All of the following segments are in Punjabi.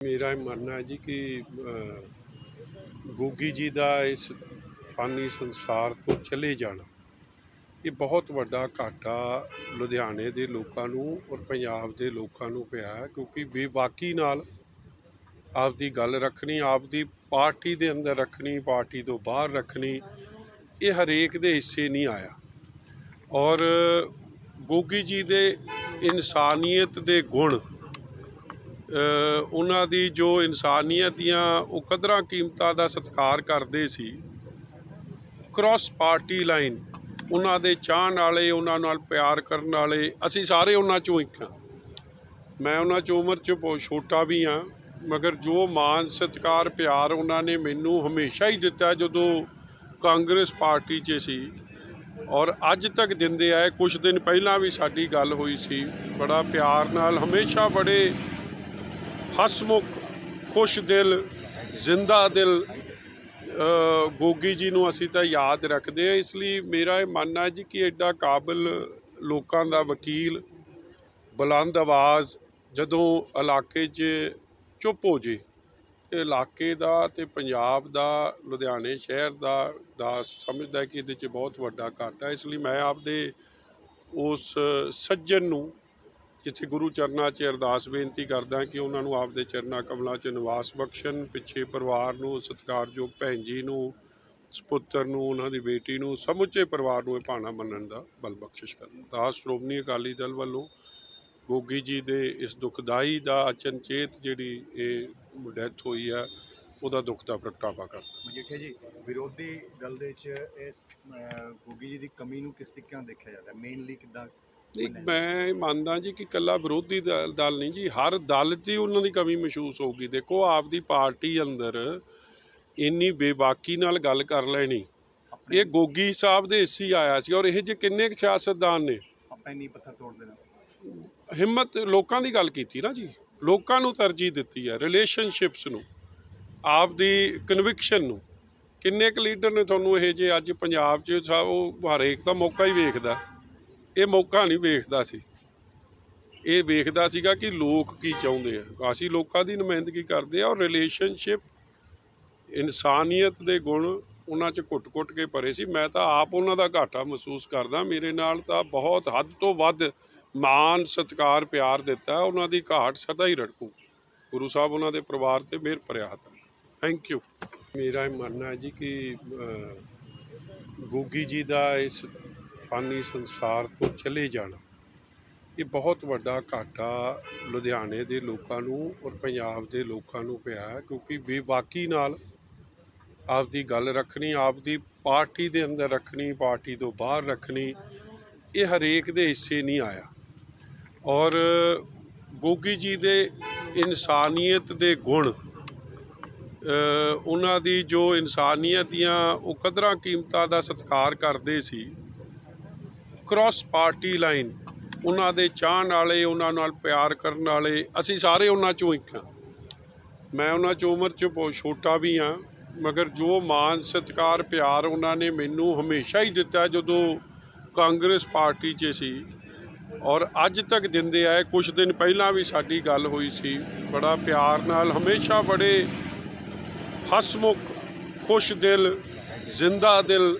ਮੇਰਾ ਇਹ ਮੰਨਣਾ ਹੈ ਜੀ ਕਿ ਗੋਗੀ ਜੀ ਦਾ ਇਸ ਫਾਨੀ ਸੰਸਾਰ ਤੋਂ ਚਲੇ ਜਾਣਾ, ਇਹ ਬਹੁਤ ਵੱਡਾ ਘਾਟਾ ਲੁਧਿਆਣੇ ਦੇ ਲੋਕਾਂ ਨੂੰ ਔਰ ਪੰਜਾਬ ਦੇ ਲੋਕਾਂ ਨੂੰ ਪਿਆ ਕਿਉਂਕਿ ਬੇਬਾਕੀ ਨਾਲ ਆਪਦੀ ਗੱਲ ਰੱਖਣੀ, ਆਪਦੀ ਪਾਰਟੀ ਦੇ ਅੰਦਰ ਰੱਖਣੀ, ਪਾਰਟੀ ਤੋਂ ਬਾਹਰ ਰੱਖਣੀ, ਇਹ ਹਰੇਕ ਦੇ ਹਿੱਸੇ ਨਹੀਂ ਆਇਆ। ਔਰ, ਗੋਗੀ ਜੀ ਦੇ ਇਨਸਾਨੀਅਤ ਦੇ ਗੁਣ ਉਹਨਾਂ ਦੀ ਜੋ ਇਨਸਾਨੀਅਤ ਦੀਆਂ ਉਹ ਕਦਰਾਂ ਕੀਮਤਾਂ ਦਾ ਸਤਿਕਾਰ ਕਰਦੇ ਸੀ ਕ੍ਰਾਸ ਪਾਰਟੀ ਲਾਈਨ ਉਹਨਾਂ ਦੇ ਚਾਹਣ ਵਾਲੇ ਉਹਨਾਂ ਨਾਲ ਪਿਆਰ ਕਰਨ ਵਾਲੇ ਅਸੀਂ ਸਾਰੇ ਉਹਨਾਂ ਚੋਂ ਇੱਕ ਹਾਂ। ਮੈਂ ਉਹਨਾਂ ਚੋਂ ਉਮਰ 'ਚ ਬਹੁਤ ਛੋਟਾ ਵੀ ਹਾਂ, ਮਗਰ ਜੋ ਮਾਨ, ਸਤਿਕਾਰ, ਪਿਆਰ ਉਹਨਾਂ ਨੇ ਮੈਨੂੰ ਹਮੇਸ਼ਾ ਹੀ ਦਿੱਤਾ ਜਦੋਂ ਕਾਂਗਰਸ ਪਾਰਟੀ 'ਚ ਸੀ। ਔਰ ਅੱਜ ਤੱਕ ਦਿੰਦੇ ਆਏ ਕੁਝ ਦਿਨ ਪਹਿਲਾਂ ਵੀ ਸਾਡੀ ਗੱਲ ਹੋਈ ਸੀ, ਬੜਾ ਪਿਆਰ ਨਾਲ, ਹਮੇਸ਼ਾ ਬੜੇ ਹਸਮੁਖ ਖੁਸ਼ ਦਿਲ, ਜ਼ਿੰਦਾ ਦਿਲ ਗੋਗੀ ਜੀ ਨੂੰ ਅਸੀਂ ਤਾਂ ਯਾਦ ਰੱਖਦੇ ਹਾਂ। ਇਸ ਲਈ ਮੇਰਾ ਇਹ ਮੰਨਣਾ ਹੈ ਜੀ ਕਿ ਐਡਾ ਕਾਬਿਲ ਲੋਕਾਂ ਦਾ ਵਕੀਲ, ਬੁਲੰਦ ਆਵਾਜ਼ ਜਦੋਂ ਇਲਾਕੇ 'ਚ ਚੁੱਪ ਹੋ ਜੇ, ਤੇ ਇਲਾਕੇ ਦਾ ਤੇ ਪੰਜਾਬ ਦਾ, ਲੁਧਿਆਣੇ ਸ਼ਹਿਰ ਦਾ ਦਾ ਸਮਝਦਾ ਕਿ ਇਹਦੇ 'ਚ ਬਹੁਤ ਵੱਡਾ ਘਾਟਾ। ਹੈ ਇਸ ਲਈ ਮੈਂ ਆਪਦੇ ਉਸ ਸੱਜਣ ਨੂੰ ਜਿੱਥੇ ਗੁਰੂ ਚਰਨਾਂ 'ਚ ਅਰਦਾਸ ਬੇਨਤੀ ਕਰਦਾ ਕਿ ਉਹਨਾਂ ਨੂੰ ਆਪਦੇ ਚਰਨਾਂ ਕਮਲਾਂ 'ਚ ਨਿਵਾਸ ਬਖਸ਼ਣ, ਪਿੱਛੇ ਪਰਿਵਾਰ ਨੂੰ, ਸਤਿਕਾਰਯੋਗ ਭੈਣ ਜੀ ਨੂੰ, ਸਪੁੱਤਰ ਨੂੰ, ਉਹਨਾਂ ਦੀ ਬੇਟੀ ਨੂੰ, ਸਮੁੱਚੇ ਪਰਿਵਾਰ ਨੂੰ ਇਹ ਭਾਣਾ ਮੰਨਣ ਦਾ ਬਲ ਬਖਸ਼ਿਸ਼ ਕਰਨ ਦਾਸ ਸ਼੍ਰੋਮਣੀ ਅਕਾਲੀ ਦਲ ਵੱਲੋਂ ਗੋਗੀ ਜੀ ਦੇ ਇਸ ਦੁਖਦਾਈ ਦਾ ਅਚਨਚੇਤ ਜਿਹੜੀ ਇਹ ਡੈਥ ਹੋਈ ਹੈ, ਉਹਦਾ ਦੁੱਖ ਦਾ ਪ੍ਰਗਟਾਵਾ ਕਰਦਾ ਮਜੀਠੀਆ ਜੀ, ਵਿਰੋਧੀ ਦਲ ਦੇ ਵਿੱਚ ਇਹ ਗੋਗੀ ਜੀ ਦੀ ਕਮੀ ਨੂੰ ਕਿਸ ਤਰੀਕੇ ਨਾਲ ਦੇਖਿਆ ਜਾਂਦਾ? ਮੇਨਲੀ ਕਿਦਾਂ ਨਹੀਂ ਮੈਂ ਮੰਨਦਾ ਜੀ ਕਿ ਕੱਲਾ ਵਿਰੋਧੀ ਦਲ ਦਲ ਨਹੀਂ ਜੀ ਹਰ ਦਲ 'ਚ ਹੀ ਉਹਨਾਂ ਦੀ ਕਮੀ ਮਹਿਸੂਸ ਹੋਊਗੀ। ਦੇਖੋ ਆਪਦੀ ਪਾਰਟੀ ਅੰਦਰ ਇੰਨੀ ਬੇਬਾਕੀ ਨਾਲ ਗੱਲ ਕਰ ਲੈਣੀ। ਇਹ ਗੋਗੀ ਸਾਹਿਬ ਦੇ ਹਿੱਸੇ ਆਇਆ ਸੀ ਔਰ ਇਹ ਜੇ ਕਿੰਨੇ ਕੁ ਸਿਆਸਤਦਾਨ ਨੇ? ਆਪਾਂ ਨੀ ਪੱਥਰ ਤੋੜ ਦੇਣਾ। ਹਿੰਮਤ ਲੋਕਾਂ ਦੀ ਗੱਲ ਕੀਤੀ ਨਾ ਜੀ। ਲੋਕਾਂ ਨੂੰ ਤਰਜੀਹ ਦਿੱਤੀ ਹੈ ਰਿਲੇਸ਼ਨਸ਼ਿਪਸ ਨੂੰ ਆਪਦੀ ਕਨਵਿਕਸ਼ਨ ਨੂੰ। ਕਿੰਨੇ ਕੁ ਲੀਡਰ ਨੇ ਤੁਹਾਨੂੰ ਇਹ ਜੇ ਅੱਜ ਪੰਜਾਬ 'ਚ ਉਹ ਹਰੇਕ ਤਾਂ ਮੌਕਾ ਹੀ ਵੇਖਦਾ। ਇਹ ਮੌਕਾ ਨਹੀਂ ਵੇਖਦਾ ਸੀ। ਇਹ ਵੇਖਦਾ ਸੀਗਾ ਕਿ ਲੋਕ ਕੀ ਚਾਹੁੰਦੇ ਆ। ਅਸੀਂ ਲੋਕਾਂ ਦੀ ਨੁਮਾਇੰਦਗੀ ਕਰਦੇ ਆ ਔਰ ਰਿਲੇਸ਼ਨਸ਼ਿਪ ਇਨਸਾਨੀਅਤ ਦੇ ਗੁਣ ਉਹਨਾਂ 'ਚ ਘੁੱਟ-ਘੁੱਟ ਕੇ ਭਰੇ ਸੀ। ਮੈਂ ਤਾਂ ਆਪ ਉਹਨਾਂ ਦਾ ਘਾਟਾ ਮਹਿਸੂਸ ਕਰਦਾ। ਮੇਰੇ ਨਾਲ ਤਾਂ ਬਹੁਤ ਹੱਦ ਤੋਂ ਵੱਧ ਮਾਣ, ਸਤਿਕਾਰ, ਪਿਆਰ ਦਿੱਤਾ। ਉਹਨਾਂ ਦੀ ਘਾਟ ਸਦਾ ਹੀ ਰੜਕੂ। ਗੁਰੂ ਸਾਹਿਬ ਉਹਨਾਂ ਦੇ ਪਰਿਵਾਰ ਤੇ ਮਿਹਰ ਭਰਿਆ ਹੱਥ ਥੈਂਕ ਯੂ ਮੇਰਾ ਇਹ ਮੰਨਣਾ ਹੈ ਜੀ ਕਿ ਗੋਗੀ ਜੀ ਦਾ ਇਸ ਫਾਨੀ ਸੰਸਾਰ ਤੋਂ ਚਲੇ ਜਾਣਾ। ਇਹ ਬਹੁਤ ਵੱਡਾ ਘਾਟਾ ਲੁਧਿਆਣੇ ਦੇ ਲੋਕਾਂ ਨੂੰ ਔਰ ਪੰਜਾਬ ਦੇ ਲੋਕਾਂ ਨੂੰ ਪਿਆ ਕਿਉਂਕਿ ਬੇਬਾਕੀ ਨਾਲ ਆਪਦੀ ਗੱਲ ਰੱਖਣੀ, ਆਪਦੀ ਪਾਰਟੀ ਦੇ ਅੰਦਰ ਰੱਖਣੀ, ਪਾਰਟੀ ਤੋਂ ਬਾਹਰ ਰੱਖਣੀ, ਇਹ ਹਰੇਕ ਦੇ ਹਿੱਸੇ ਨਹੀਂ ਆਇਆ। ਔਰ ਗੋਗੀ ਜੀ ਦੇ ਇਨਸਾਨੀਅਤ ਦੇ ਗੁਣ ਉਹਨਾਂ ਦੀ ਜੋ ਇਨਸਾਨੀਅਤ ਦੀਆਂ ਉਹ ਕਦਰਾਂ ਕੀਮਤਾਂ ਦਾ ਸਤਿਕਾਰ ਕਰਦੇ ਸੀ ਕ੍ਰਾਸ ਪਾਰਟੀ ਲਾਈਨ, ਉਹਨਾਂ ਦੇ ਚਾਹਣ ਵਾਲੇ ਉਹਨਾਂ ਨਾਲ ਪਿਆਰ ਕਰਨ ਵਾਲੇ, ਅਸੀਂ ਸਾਰੇ ਉਹਨਾਂ ਚੋਂ ਇੱਕ ਹਾਂ। ਮੈਂ ਉਹਨਾਂ ਚੋਂ ਉਮਰ 'ਚ ਬਹੁਤ ਛੋਟਾ ਵੀ ਹਾਂ, ਮਗਰ ਜੋ ਮਾਨ ਸਤਿਕਾਰ, ਪਿਆਰ ਉਹਨਾਂ ਨੇ ਮੈਨੂੰ ਹਮੇਸ਼ਾ ਹੀ ਦਿੱਤਾ ਜਦੋਂ ਕਾਂਗਰਸ ਪਾਰਟੀ 'ਚ ਸੀ। ਔਰ ਅੱਜ ਤੱਕ ਦਿੰਦੇ ਆਏ ਕੁਝ ਦਿਨ ਪਹਿਲਾਂ ਵੀ ਸਾਡੀ ਗੱਲ ਹੋਈ ਸੀ, ਬੜਾ ਪਿਆਰ ਨਾਲ, ਹਮੇਸ਼ਾ ਬੜੇ ਹਸਮੁਖ, ਖੁਸ਼ ਦਿਲ, ਜ਼ਿੰਦਾ ਦਿਲ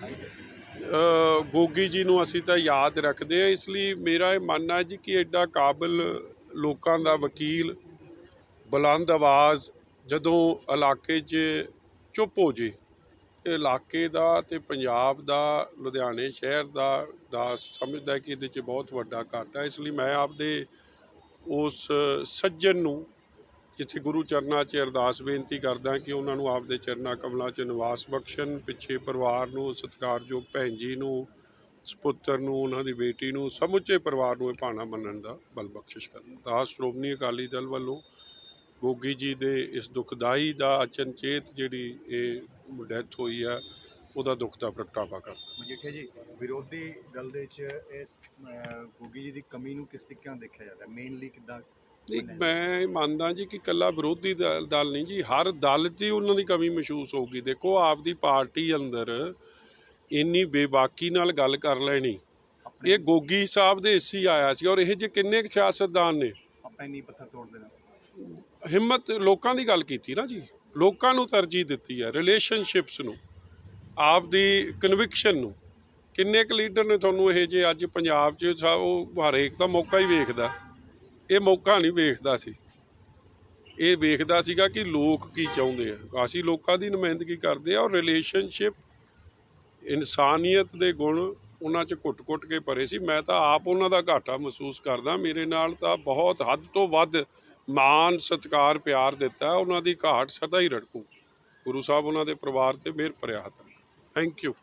ਗੋਗੀ ਜੀ ਨੂੰ ਅਸੀਂ ਤਾਂ ਯਾਦ ਰੱਖਦੇ ਹਾਂ, ਇਸ ਲਈ ਮੇਰਾ ਇਹ ਮੰਨਣਾ ਹੈ ਜੀ ਕਿ ਐਡਾ ਕਾਬਿਲ ਲੋਕਾਂ ਦਾ ਵਕੀਲ, ਬੁਲੰਦ ਆਵਾਜ਼ ਜਦੋਂ ਇਲਾਕੇ 'ਚ ਚੁੱਪ ਹੋ ਜੇ, ਤੇ ਇਲਾਕੇ ਦਾ ਤੇ ਪੰਜਾਬ ਦਾ, ਲੁਧਿਆਣੇ ਸ਼ਹਿਰ ਦਾ ਦਾ ਸਮਝਦਾ ਕਿ ਇਹਦੇ 'ਚ ਬਹੁਤ ਵੱਡਾ ਘਾਟਾ ਹੈ। ਇਸ ਲਈ ਮੈਂ ਆਪਦੇ ਉਸ ਸੱਜਣ ਨੂੰ ਜਿੱਥੇ ਗੁਰੂ ਚਰਨਾਂ 'ਚ ਅਰਦਾਸ ਬੇਨਤੀ ਕਰਦਾ ਕਿ ਉਹਨਾਂ ਨੂੰ ਆਪਦੇ ਚਰਨਾਂ ਕਮਲਾਂ 'ਚ ਨਿਵਾਸ ਬਖਸ਼ਣ, ਪਿੱਛੇ ਪਰਿਵਾਰ ਨੂੰ ਸਤਿਕਾਰਯੋਗ ਭੈਣ ਜੀ ਨੂੰ, ਸਪੁੱਤਰ ਨੂੰ, ਉਹਨਾਂ ਦੀ ਬੇਟੀ ਨੂੰ, ਸਮੁੱਚੇ ਪਰਿਵਾਰ ਨੂੰ ਇਹ ਭਾਣਾ ਮੰਨਣ ਦਾ ਬਲ ਬਖਸ਼ਿਸ਼ ਕਰਨ। ਦਾਸ ਸ਼੍ਰੋਮਣੀ ਅਕਾਲੀ ਦਲ ਵੱਲੋਂ ਗੋਗੀ ਜੀ ਦੇ ਇਸ ਦੁਖਦਾਈ ਦਾ ਅਚਨਚੇਤ ਜਿਹੜੀ ਇਹ ਡੈਥ ਹੋਈ ਹੈ ਉਹਦਾ ਦੁੱਖ ਦਾ ਪ੍ਰਗਟਾਵਾ ਕਰਦਾ ਮਜੀਠੀਆ ਜੀ, ਵਿਰੋਧੀ ਦਲ ਦੇ ਵਿੱਚ ਇਹ ਗੋਗੀ ਜੀ ਦੀ ਕਮੀ ਨੂੰ ਕਿਸ ਤਰੀਕੇ ਨਾਲ ਦੇਖਿਆ ਜਾਂਦਾ? ਮੇਨਲੀ ਕਿਦਾਂ ਨਹੀਂ ਮੈਂ ਮੰਨਦਾ ਜੀ ਕਿ ਕੱਲਾ ਵਿਰੋਧੀ ਦਲ ਦਲ ਨਹੀਂ ਜੀ ਹਰ ਦਲ 'ਚ ਹੀ ਉਹਨਾਂ ਦੀ ਕਮੀ ਮਹਿਸੂਸ ਹੋਊਗੀ। ਦੇਖੋ ਆਪਦੀ ਪਾਰਟੀ ਅੰਦਰ ਇੰਨੀ ਬੇਬਾਕੀ ਨਾਲ ਗੱਲ ਕਰ ਲੈਣੀ। ਇਹ ਗੋਗੀ ਸਾਹਿਬ ਦੇ ਹਿੱਸੇ ਆਇਆ ਸੀ ਔਰ ਇਹ ਜੇ ਕਿੰਨੇ ਕੁ ਸਿਆਸਤਦਾਨ ਨੇ? ਆਪਾਂ ਨੀ ਪੱਥਰ ਤੋੜ ਦੇਣਾ। ਹਿੰਮਤ ਲੋਕਾਂ ਦੀ ਗੱਲ ਕੀਤੀ ਨਾ ਜੀ। ਲੋਕਾਂ ਨੂੰ ਤਰਜੀਹ ਦਿੱਤੀ ਹੈ ਰਿਲੇਸ਼ਨਸ਼ਿਪਸ ਨੂੰ ਆਪ ਦੀ ਕਨਵਿਕਸ਼ਨ ਨੂੰ। ਕਿੰਨੇ ਕੁ ਲੀਡਰ ਨੇ ਤੁਹਾਨੂੰ ਇਹ ਜੇ ਅੱਜ ਪੰਜਾਬ 'ਚ ਉਹ ਹਰੇਕ ਦਾ ਮੌਕਾ ਹੀ ਵੇਖਦਾ। ਇਹ ਮੌਕਾ ਨਹੀਂ ਵੇਖਦਾ ਸੀ। ਇਹ ਵੇਖਦਾ ਸੀਗਾ ਕਿ ਲੋਕ ਕੀ ਚਾਹੁੰਦੇ ਆ। ਅਸੀਂ ਲੋਕਾਂ ਦੀ ਨੁਮਾਇੰਦਗੀ ਕਰਦੇ ਆ ਔਰ ਰਿਲੇਸ਼ਨਸ਼ਿਪ ਇਨਸਾਨੀਅਤ ਦੇ ਗੁਣ ਉਹਨਾਂ 'ਚ ਘੁੱਟ-ਘੁੱਟ ਕੇ ਭਰੇ ਸੀ। ਮੈਂ ਤਾਂ ਆਪ ਉਹਨਾਂ ਦਾ ਘਾਟਾ ਮਹਿਸੂਸ ਕਰਦਾ। ਮੇਰੇ ਨਾਲ ਤਾਂ ਬਹੁਤ ਹੱਦ ਤੋਂ ਵੱਧ ਮਾਣ, ਸਤਿਕਾਰ, ਪਿਆਰ ਦਿੱਤਾ। ਉਹਨਾਂ ਦੀ ਘਾਟ ਸਦਾ ਹੀ ਰੜਕੂ। ਗੁਰੂ ਸਾਹਿਬ ਉਹਨਾਂ ਦੇ ਪਰਿਵਾਰ ਤੇ ਮਿਹਰ ਭਰਿਆ ਹੱਥ ਥੈਂਕ ਯੂ